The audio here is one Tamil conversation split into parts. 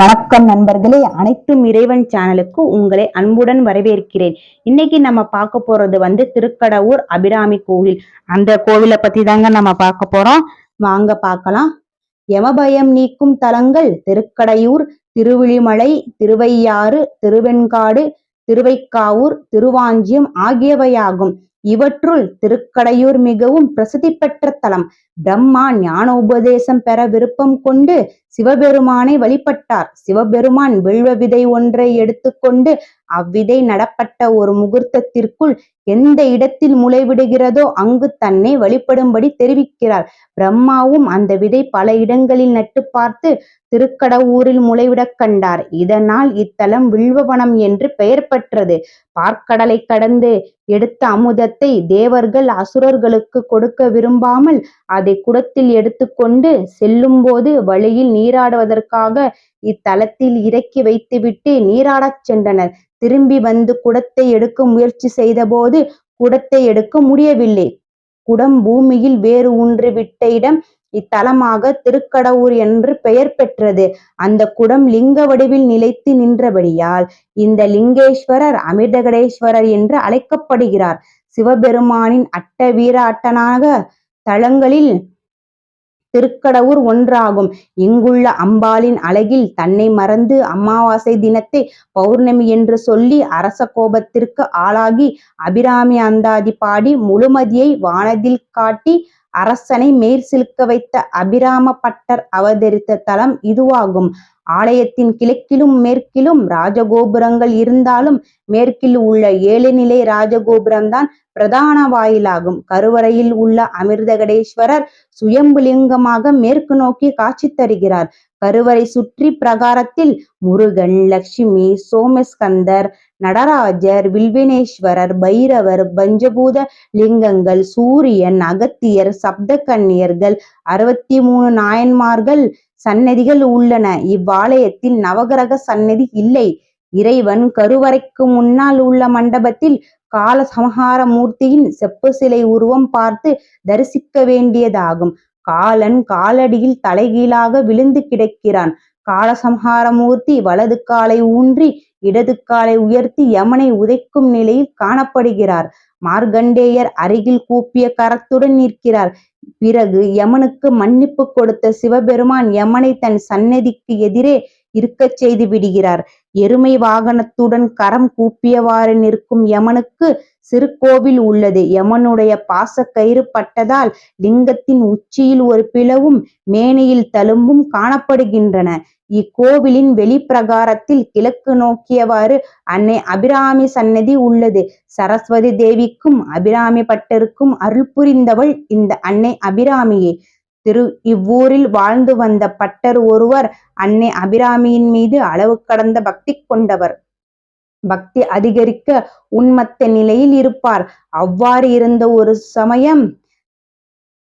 வணக்கம் நண்பர்களே. அனைத்தும் இறைவன் சேனலுக்கு உங்களை அன்புடன் வரவேற்கிறேன். இன்னைக்கு நம்ம பார்க்க போறது வந்து திருக்கடவுர் அபிராமி கோவில். அந்த கோவிலை பத்தி தாங்க நம்ம பார்க்க போறோம். வாங்க பார்க்கலாம். யமபயம் நீக்கும் தலங்கள் திருக்கடையூர் திருவிழிமலை திருவையாறு திருவெண்காடு திருவைக்காவூர் திருவாஞ்சியம் ஆகியவையாகும். இவற்றுள் திருக்கடையூர் மிகவும் பிரசித்தி பெற்ற தலம். பிரம்மா ஞான உபதேசம் பெற விருப்பம் கொண்டு சிவபெருமானை வழிபட்டார். சிவபெருமான் வில்வ விதை ஒன்றை எடுத்துக்கொண்டு அவ்விதை நடப்பட்ட ஒரு முகூர்த்தத்திற்குள் எந்த இடத்தில் முளைவிடுகிறதோ அங்கு தன்னை வழிபடும்படி தெரிவிக்கிறார் பிரம்மாவும் அந்த விதை பல இடங்களில் நட்டு பார்த்து திருக்கடவூரில் முளைவிடக் கண்டார். இதனால் இத்தலம் வில்வவனம் என்று பெயர் பெற்றது. பார்க்கடலை கடந்து எடுத்த அமுதத்தை தேவர்கள் அசுரர்களுக்கு கொடுக்க விரும்பாமல் அதை குடத்தில் எடுத்துக்கொண்டு செல்லும்போது வழியில் நீராடுவதற்காக இத்தலத்தில் இறக்கி வைத்துவிட்டு நீராடச் சென்றனர். திரும்பி வந்து குடத்தை எடுக்க முயற்சி செய்தபோது குடத்தை எடுக்க முடியவில்லை. குடம் பூமியில் வேறு ஒன்று விட்ட இடம் இத்தலமாக திருக்கடவுர் என்று பெயர் பெற்றது. அந்த குடம் லிங்க வடிவில் நிலைத்து நின்றபடியால் இந்த லிங்கேஸ்வரர் அமிர்தகடேஸ்வரர் என்று அழைக்கப்படுகிறார். சிவபெருமானின் அட்ட வீர அட்டனாக தலங்களில் திருக்கடவுர் ஒன்றாகும். இங்குள்ள அம்பாளின் அழகில் தன்னை மறந்து அமாவாசை தினத்தை பௌர்ணமி என்று சொல்லி அரச கோபத்திற்கு ஆளாகி அபிராமி அந்தாதி பாடி முழுமதியை வானதில் காட்டி அரசனை மேற்சிலுக்க வைத்த அபிராம பட்டர் அவதரித்த தலம் இதுவாகும். ஆலயத்தின் கிழக்கிலும் மேற்கிலும் ராஜகோபுரங்கள் இருந்தாலும் மேற்கில் உள்ள ஏழு நிலை ராஜகோபுரம்தான் பிரதான வாயிலாகும். கருவறையில் உள்ள அமிர்தகடேஸ்வரர் சுயம்புலிங்கமாக மேற்கு நோக்கி காட்சி தருகிறார். கருவறை சுற்றி பிரகாரத்தில் முருகன் லட்சுமி சோமஸ்கந்தர் நடராஜர் வில்வினேஸ்வரர் பைரவர் பஞ்சபூத லிங்கங்கள் சூரியன் அகத்தியர் சப்த கன்னியர்கள் அறுபத்தி மூணு நாயன்மார்கள் சன்னதிகள் உள்ளன. இவ்வாலயத்தில் நவகிரக சன்னதி இல்லை. இறைவன் கருவறைக்கு முன்னால் உள்ள மண்டபத்தில் கால சமஹார மூர்த்தியின் செப்பு சிலை உருவம் பார்த்து தரிசிக்க வேண்டியதாகும். காலன் காலடியில் தலைகீழாக விழுந்து கிடக்கிறான். காலசம்ஹாரமூர்த்தி வலது காலை ஊன்றி இடது காலை உயர்த்தி யமனை உதைக்கும் நிலையில் காணப்படுகிறார். மார்கண்டேயர் அருகில் கூப்பிய கரத்துடன் நிற்கிறார். பிறகு யமனுக்கு மன்னிப்பு கொடுத்த சிவபெருமான் யமனை தன் சன்னதிக்கு எதிரே இருக்கச் செய்து விடுகிறார். எருமை வாகனத்துடன் கரம் கூப்பியவாறு நிற்கும் யமனுக்கு சிறுகோவில் உள்ளது. யமனுடைய பாசக்கயிறு பட்டதால் லிங்கத்தின் உச்சியில் ஒரு பிளவும் மேனையில் தழும்பும் காணப்படுகின்றன. இக்கோவிலின் வெளிப்பிரகாரத்தில் கிழக்கு நோக்கியவாறு அன்னை அபிராமி சன்னதி உள்ளது. சரஸ்வதி தேவிக்கும் அபிராமி பட்டருக்கும் அருள் புரிந்தவள் இந்த அன்னை அபிராமியே. திரு இவ்வூரில் வாழ்ந்து வந்த பட்டர் ஒருவர் அன்னை அபிராமியின் மீது அளவு கடந்த பக்தி கொண்டவர். பக்தி அதிகரிக்க உன்மத்த நிலையில் இருப்பார். அவ்வாறு இருந்த ஒரு சமயம்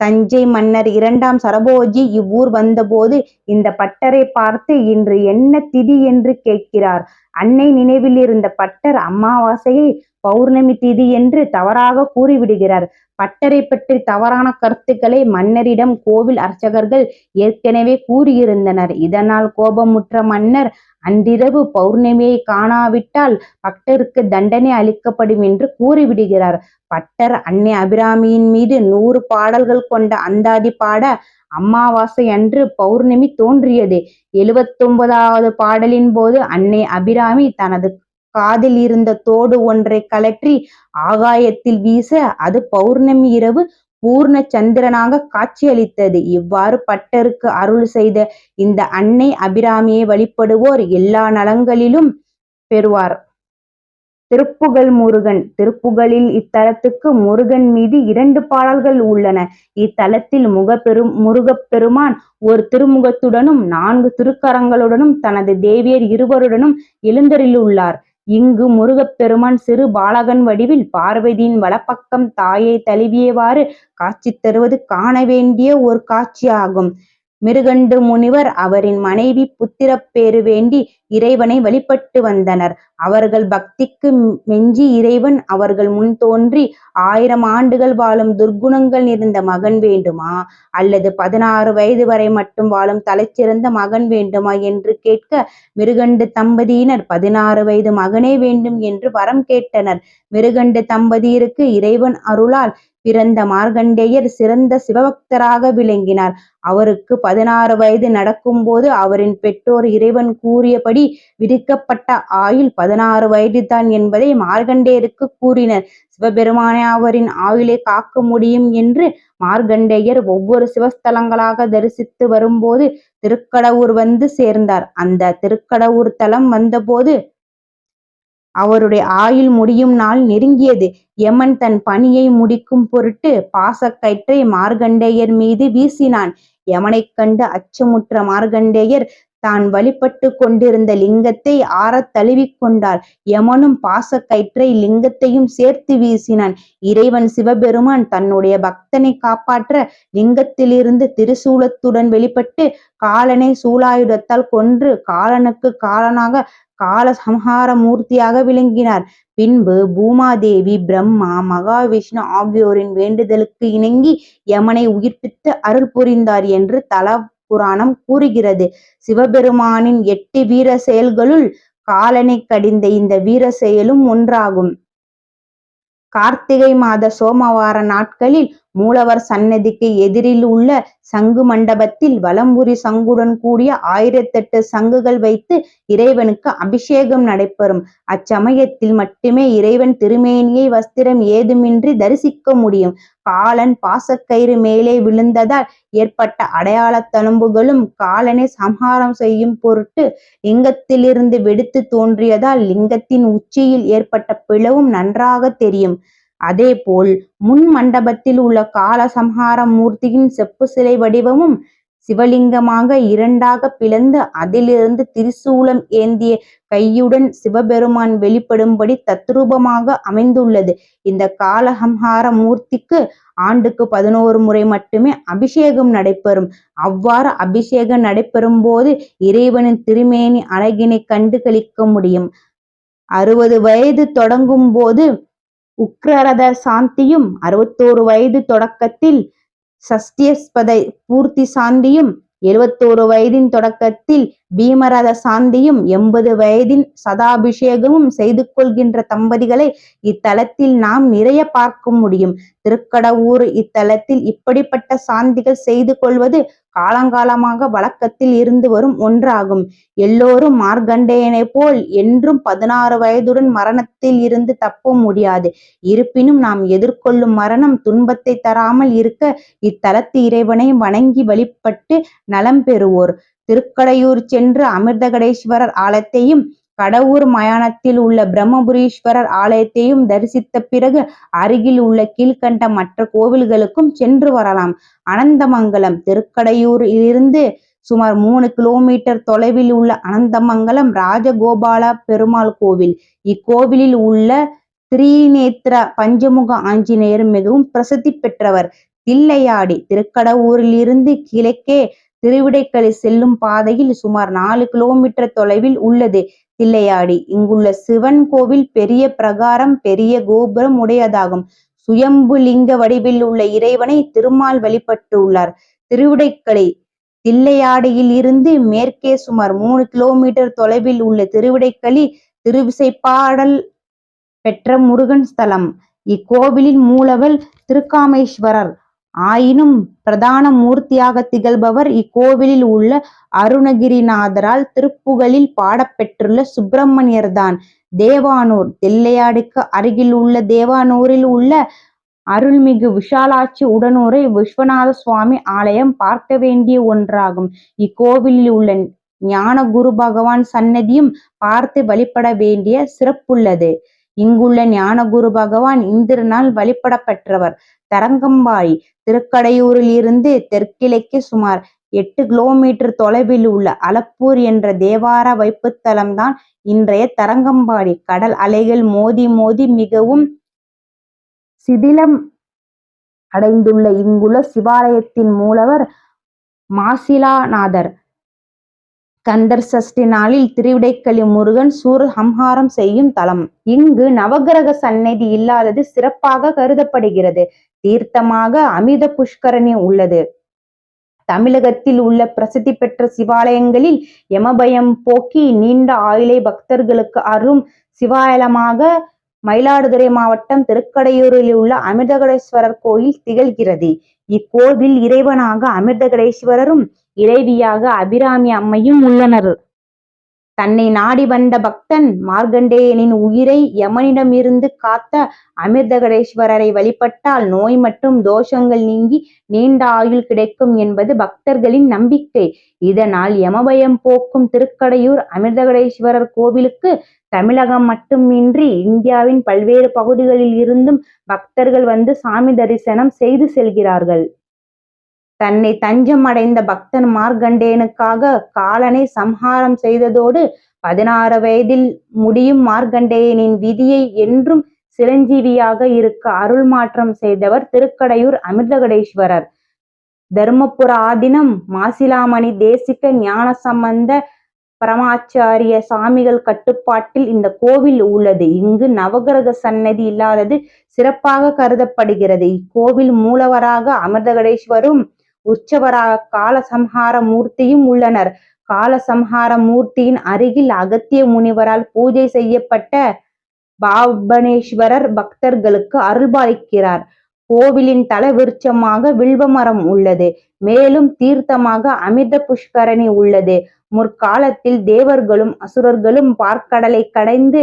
தஞ்சை மன்னர் இரண்டாம் சரபோஜி இவ்வூர் வந்தபோது இந்த பட்டரை பார்த்து இன்று என்ன திதி என்று கேட்கிறார். அன்னை நினைவில் இருந்த பட்டர் அமாவாசையை பௌர்ணமி திதி என்று தவறாக கூறிவிடுகிறார். பட்டரை பற்றி தவறான கருத்துக்களை மன்னரிடம் கோவில் அர்ச்சகர்கள் ஏற்கனவே கூறியிருந்தனர். இதனால் கோபமுற்ற மன்னர் அன்றிரவு பௌர்ணமியை காணாவிட்டால் பட்டருக்கு தண்டனை அளிக்கப்படும் என்று கூறிவிடுகிறார். பட்டர் அன்னை அபிராமியின் மீது நூறு பாடல்கள் கொண்ட அந்தாதி பாட அமாவாசை அன்று பௌர்ணமி தோன்றியது. எழுபத்தொன்பதாவது பாடலின் போது அன்னை அபிராமி தனது காதில் இருந்த தோடு ஒன்றை கலற்றி ஆகாயத்தில் வீச அது பௌர்ணமி இரவு பூர்ண சந்திரனாக காட்சியளித்தது. இவ்வாறு பட்டருக்கு அருள் செய்த இந்த அன்னை அபிராமியை வழிபடுவோர் எல்லா நலங்களிலும் பெறுவார். திருப்புகழ் முருகன். திருப்புகழில் இத்தலத்துக்கு முருகன் மீது இரண்டு பாடல்கள் உள்ளன. இத்தலத்தில் முகப்பெரும் முருகப்பெருமான் ஒரு திருமுகத்துடனும் நான்கு திருக்கரங்களுடனும் தனது தேவியர் இருவருடனும் எழுந்தருளுள்ளார் இங்கு முருகப்பெருமான் சிறு பாலகன் வடிவில் பார்வதியின் வலப்பக்கம் தாயை தழுவியவாறு காட்சி தருவது காண வேண்டிய ஒரு காட்சியாகும். மிருகண்டு முனிவர் அவரின் மனைவி புத்திரப்பேறு வேண்டி இறைவனை வழிபட்டு வந்தனர். அவர்கள் பக்திக்கு மெஞ்சி இறைவன் அவர்கள் முன் தோன்றி ஆயிரம் ஆண்டுகள் வாழும் துர்க்குணங்கள் நிறைந்த மகன் வேண்டுமா? அல்லது பதினாறு வயது வரை மட்டும் வாழும் தலைச்சிறந்த மகன் வேண்டுமா என்று கேட்க மிருகண்டு தம்பதியினர் பதினாறு வயது மகனே வேண்டும் என்று வரம் கேட்டனர். மிருகண்டு தம்பதியருக்கு இறைவன் அருளால் பிறந்த மார்கண்டேயர் சிறந்த சிவபக்தராக விளங்கினார். அவருக்கு பதினாறு வயது நடக்கும்போது அவரின் பெற்றோர் இறைவன் கூறியபடி விதிக்கப்பட்ட ஆயுள் பதினாறு வயதுதான் என்பதை மார்கண்டேயருக்கு கூறினர். சிவபெருமானே அவரின் ஆயுளை காக்க முடியும் என்று மார்கண்டேயர் ஒவ்வொரு சிவஸ்தலங்களாக தரிசித்து வரும்போது திருக்கடவுர் வந்து சேர்ந்தார். அந்த திருக்கடவுர் தலம் வந்தபோது அவருடைய ஆயுள் முடியும் நாள் நெருங்கியது. யமன் தன் பணியை முடிக்கும் பொருட்டு பாசக்கயிற்றை மார்கண்டேயர் மீது வீசினான். யமனைக் கண்டு அச்சமுற்ற மார்கண்டேயர் தான் வழிபட்டு கொண்டிருந்த லிங்கத்தை ஆறத் தழுவிக்கொண்டார் யமனும் பாசக்கயிற்றை லிங்கத்தையும் சேர்த்து வீசினான். இறைவன் சிவபெருமான் தன்னுடைய பக்தனை காப்பாற்ற லிங்கத்திலிருந்து திருசூலத்துடன் வெளிப்பட்டு காலனை சூலாயுதத்தால் கொன்று காலனுக்கு காலனாக கால சம்ஹார மூர்த்தியாக விளங்கினார். பின்பு பூமாதேவி பிரம்மா மகாவிஷ்ணு ஆகியோரின் வேண்டுதலுக்கு இணங்கி யமனை உயிர்ப்பித்து அருள் புரிந்தார் என்று தல புராணம் கூறுகிறது. சிவபெருமானின் எட்டு வீர செயல்களுள் காலனை கடிந்த இந்த வீர செயலும் ஒன்றாகும். கார்த்திகை மாத சோமவார நாட்களில் மூலவர் சன்னதிக்கு எதிரில் உள்ள சங்கு மண்டபத்தில் வலம்புரி சங்குடன் கூடிய ஆயிரத்தெட்டு சங்குகள் வைத்து இறைவனுக்கு அபிஷேகம் நடைபெறும். அச்சமயத்தில் மட்டுமே இறைவன் திருமேனியை வஸ்திரம் ஏதுமின்றி தரிசிக்க முடியும். காலன் பாசக்கயிறு மேலே விழுந்ததால் ஏற்பட்ட அடையாள தழும்புகளும் காலனை சம்ஹாரம் செய்யும் பொருட்டு லிங்கத்திலிருந்து வெடித்து தோன்றியதால் லிங்கத்தின் உச்சியில் ஏற்பட்ட பிளவும் நன்றாக தெரியும். அதேபோல் முன் மண்டபத்தில் உள்ள காலசம்ஹார மூர்த்தியின் செப்பு சிலை வடிவமும் சிவலிங்கமாக இரண்டாக பிளந்து அதிலிருந்து திரிசூலம் ஏந்திய கையுடன் சிவபெருமான் வெளிப்படும்படி தத்ரூபமாக அமைந்துள்ளது. இந்த காலஹம்ஹார மூர்த்திக்கு ஆண்டுக்கு பதினோரு முறை மட்டுமே அபிஷேகம் நடைபெறும். அவ்வாறு அபிஷேகம் நடைபெறும் போது இறைவனின் திருமேனி அழகினை கண்டு கழிக்க முடியும். அறுபது வயது தொடங்கும் போது உக்ரரத சாந்தியும் அறுபத்தோரு வயது தொடக்கத்தில் சஷ்டியஸ்பத பூர்த்தி சாந்தியும் எழுபத்தோரு வயதின் தொடக்கத்தில் பீமரத சாந்தியும் எண்பது வயதின் சதாபிஷேகமும் செய்து கொள்கின்ற தம்பதிகளை இத்தலத்தில் நாம் நிறைய பார்க்க முடியும். திருக்கடவுர் இத்தலத்தில் இப்படிப்பட்ட சாந்திகள் செய்து கொள்வது காலங்காலமாக வழக்கத்தில் இருந்து வரும் ஒன்றாகும். எல்லோரும் மார்க்கண்டேயனை போல் என்றும் பதினாறு வயதுடன் மரணத்தில் இருந்து தப்ப முடியாது. இருப்பினும் நாம் எதிர்கொள்ளும் மரணம் துன்பத்தை தராமல் இருக்க இத்தலத்து இறைவனை வணங்கி வழிபட்டு நலம் பெறுவோர். திருக்கடையூர் சென்று அமிர்தகடேஸ்வரர் ஆலயத்தையும் கடவுர் மயானத்தில் உள்ள பிரம்மபுரீஸ்வரர் ஆலயத்தையும் தரிசித்த பிறகு அருகில் உள்ள கீழ்கண்ட மற்ற கோவில்களுக்கும் சென்று வரலாம். அனந்தமங்கலம் திருக்கடையூரிலிருந்து சுமார் மூணு கிலோமீட்டர் தொலைவில் உள்ள அனந்தமங்கலம் ராஜகோபால பெருமாள் கோவில். இக்கோவிலில் உள்ள திரிநேத்திர பஞ்சமுக ஆஞ்சநேயர் மிகவும் பிரசித்தி பெற்றவர். தில்லையாடி திருக்கடவூரிலிருந்து கிழக்கே திருவிடைக்கலை செல்லும் பாதையில் சுமார் நாலு கிலோமீட்டர் தொலைவில் உள்ளது. தில்லையாடி இங்குள்ள சிவன் கோவில் பெரிய பிரகாரம் பெரிய கோபுரம் உடையதாகும். சுயம்பு லிங்க வடிவில் உள்ள இறைவனை திருமால் வழிபட்டு உள்ளார். திருவிடைக்கலை தில்லையாடியில் இருந்து மேற்கே சுமார் மூணு கிலோமீட்டர் தொலைவில் உள்ள திருவிடைக்களி திருவிசைப்பாடல் பெற்ற முருகன் ஸ்தலம். இக்கோவிலின் மூலவர் திருக்காமேஸ்வரர். ஆயினும் பிரதான மூர்த்தியாக திகழ்பவர் இக்கோவிலில் உள்ள அருணகிரிநாதரால் திருப்புகழில் பாடப்பெற்றுள்ள சுப்பிரமணியர்தான். தேவானூர் தெல்லையாடுக்கு அருகில் உள்ள தேவானூரில் உள்ள அருள்மிகு விஷாலாட்சி உடனூரை விஸ்வநாத சுவாமி ஆலயம் பார்க்க வேண்டிய ஒன்றாகும். இக்கோவிலில் உள்ள ஞான குரு பகவான் சன்னதியும் பார்த்து வழிபட வேண்டிய சிறப்புள்ளது. இங்குள்ள ஞானகுரு பகவான் இந்திரனால் வழிபடப்பெற்றவர் தரங்கம்பாடி திருக்கடையூரில் இருந்து தெற்கிழக்கு சுமார் எட்டு கிலோமீட்டர் தொலைவில் உள்ள அலப்பூர் என்ற தேவார வைப்புத்தலம்தான் இன்றைய தரங்கம்பாடி. கடல் அலைகள் மோதி மோதி மிகவும் சிதிலம் அடைந்துள்ள இங்குள்ள சிவாலயத்தின் மூலவர் மாசிலாநாதர். கந்தர் சஷ்டி நாளில் திருவிடைக்களி முருகன் சூர் சம்ஹாரம் செய்யும் தலம். இங்கு நவகிரக சந்நிதி இல்லாதது சிறப்பாக கருதப்படுகிறது. தீர்த்தமாக அமிர்த புஷ்கரணி உள்ளது. தமிழகத்தில் உள்ள பிரசித்தி பெற்ற சிவாலயங்களில் யமபயம் போக்கி நீண்ட ஆயுளை பக்தர்களுக்கு அரும் சிவாலயமாக மயிலாடுதுறை மாவட்டம் திருக்கடையூரில் உள்ள அமிர்தகடேஸ்வரர் கோயில் திகழ்கிறது. இக்கோவில் இறைவனாக அமிர்தகடேஸ்வரரும் இறைவியாக அபிராமி அம்மையும் உள்ளனர். தன்னை நாடி வந்த பக்தன் மார்க்கண்டேயனின் உயிரை யமனிடமிருந்து காத்த அமிர்தகடேஸ்வரரை வழிபட்டால் நோய் மற்றும் தோஷங்கள் நீங்கி நீண்ட ஆயுள் கிடைக்கும் என்பது பக்தர்களின் நம்பிக்கை. இதனால் யமபயம் போக்கும் திருக்கடையூர் அமிர்தகடேஸ்வரர் கோவிலுக்கு தமிழகம் மட்டுமின்றி இந்தியாவின் பல்வேறு பகுதிகளில் இருந்தும் பக்தர்கள் வந்து சாமி தரிசனம் செய்து செல்கிறார்கள். தன்னை தஞ்சம் அடைந்த பக்தன் மார்க்கண்டேயனுக்காக காலனை சம்ஹாரம் செய்ததோடு பதினாறு வயதில் முடியும் மார்க்கண்டேயனின் விதியை என்றும் சிரஞ்சீவியாக இருக்க அருள் மாற்றம் செய்தவர் திருக்கடையூர் அமிர்தகடேஸ்வரர். தர்மபுர ஆதீனம் மாசிலாமணி தேசிக ஞானசம்பந்த பரமாச்சாரிய சாமிகள் கட்டுப்பாட்டில் இந்த கோவில் உள்ளது. இங்கு நவகிரக சன்னதி இல்லாதது சிறப்பாக கருதப்படுகிறது. இக்கோவில் மூலவராக அமிர்தகடேஸ்வரும் உற்சவராக காலசம்ஹார மூர்த்தியும் உள்ளனர். காலசம்ஹார மூர்த்தியின் அருகில் அகத்திய முனிவரால் பூஜை செய்யப்பட்ட பாபனேஸ்வரர் பக்தர்களுக்கு அருள்பாலிக்கிறார். கோவிலின் தலைவிருட்சமாக வில்வமரம் உள்ளது. மேலும் தீர்த்தமாக அமிர்த புஷ்கரணி உள்ளது. முற்காலத்தில் தேவர்களும் அசுரர்களும் பார்க்கடலை கடைந்து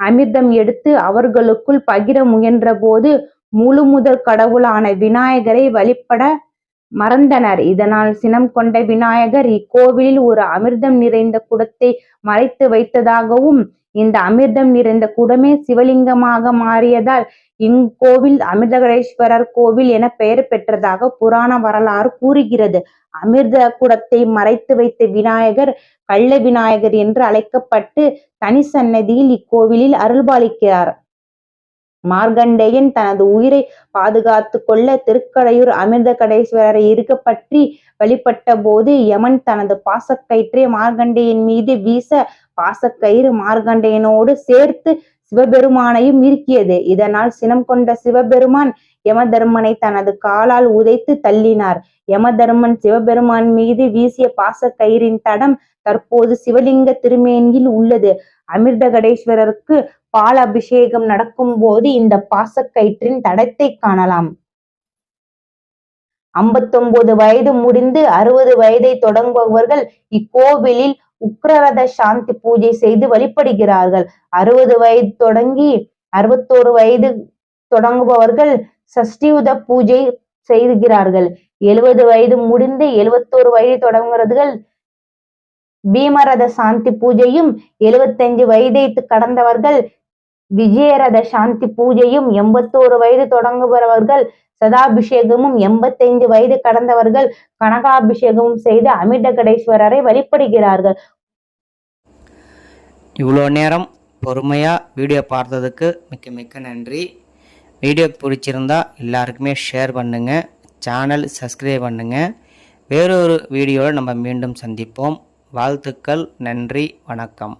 அமிர்தம் எடுத்து அவர்களுக்குள் பகிர முயன்றபோது முழு முதற் கடவுளான விநாயகரை வழிபட மறந்தனர். இதனால் சினம் கொண்ட விநாயகர் இக்கோவிலில் ஒரு அமிர்தம் நிறைந்த குடத்தை மறைத்து வைத்ததாகவும் இந்த அமிர்தம் நிறைந்த குடமே சிவலிங்கமாக மாறியதால் இங்கோவில் அமிர்தகடேஸ்வரர் கோவில் என பெயர் பெற்றதாக புராண வரலாறு கூறுகிறது. அமிர்த குடத்தை மறைத்து வைத்த விநாயகர் கள்ள விநாயகர் என்று அழைக்கப்பட்டு தனி சன்னதியில் இக்கோவிலில் அருள்பாலிக்கிறார். மார்க்கண்டேயன் தனது உயிரை பாதுகாத்து கொள்ள திருக்கடையூர் அமிர்த கடேஸ்வரரை இருக்க பற்றி வழிபட்ட போது யமன் தனது பாசக்கயிற்றை மார்க்கண்டேயன் மீது வீச பாசக்கயிறு மார்கண்டையனோடு சேர்த்து சிவபெருமானையும் இருக்கியது இதனால் சினம் கொண்ட சிவபெருமான் யமதர்மனை தனது காலால் உதைத்து தள்ளினார். யமதர்மன் சிவபெருமான் மீது வீசிய பாசக்கயிறின் தடம் தற்போது சிவலிங்க திருமேனியில் உள்ளது. அமிர்தகடேஸ்வரருக்கு பால் அபிஷேகம் நடக்கும் போது இந்த பாசக்கயிற்றின் தடத்தை காணலாம். ஐம்பத்தொன்பது வயது முடிந்து அறுபது வயதை தொடங்குபவர்கள் இக்கோவிலில் உக்ரரத சாந்தி பூஜை செய்து வழிபடுகிறார்கள். அறுபது வயது தொடங்கி அறுபத்தோரு வயது தொடங்குபவர்கள் சஷ்டியுத பூஜை செய்கிறார்கள். எழுபது வயது முடிந்து எழுபத்தோரு வயது தொடங்குறதுகள் பீமரத சாந்தி பூஜையும் எழுபத்தஞ்சு வயதை கடந்தவர்கள் விஜயரத சாந்தி பூஜையும் எண்பத்தோரு வயது தொடங்குபவர்கள் சதாபிஷேகமும் எண்பத்தைந்து வயது கடந்தவர்கள் கனகாபிஷேகமும் செய்து அமிர்தகடேஸ்வரரை வழிபடுகிறார்கள். இவ்வளோ நேரம் பொறுமையாக வீடியோ பார்த்ததுக்கு மிக்க மிக்க நன்றி. வீடியோ பிடிச்சிருந்தா எல்லாருக்குமே ஷேர் பண்ணுங்கள் சேனல் சப்ஸ்கிரைப் பண்ணுங்கள் வேறொரு வீடியோவில் நம்ம மீண்டும் சந்திப்போம். வாழ்த்துக்கள் நன்றி வணக்கம்.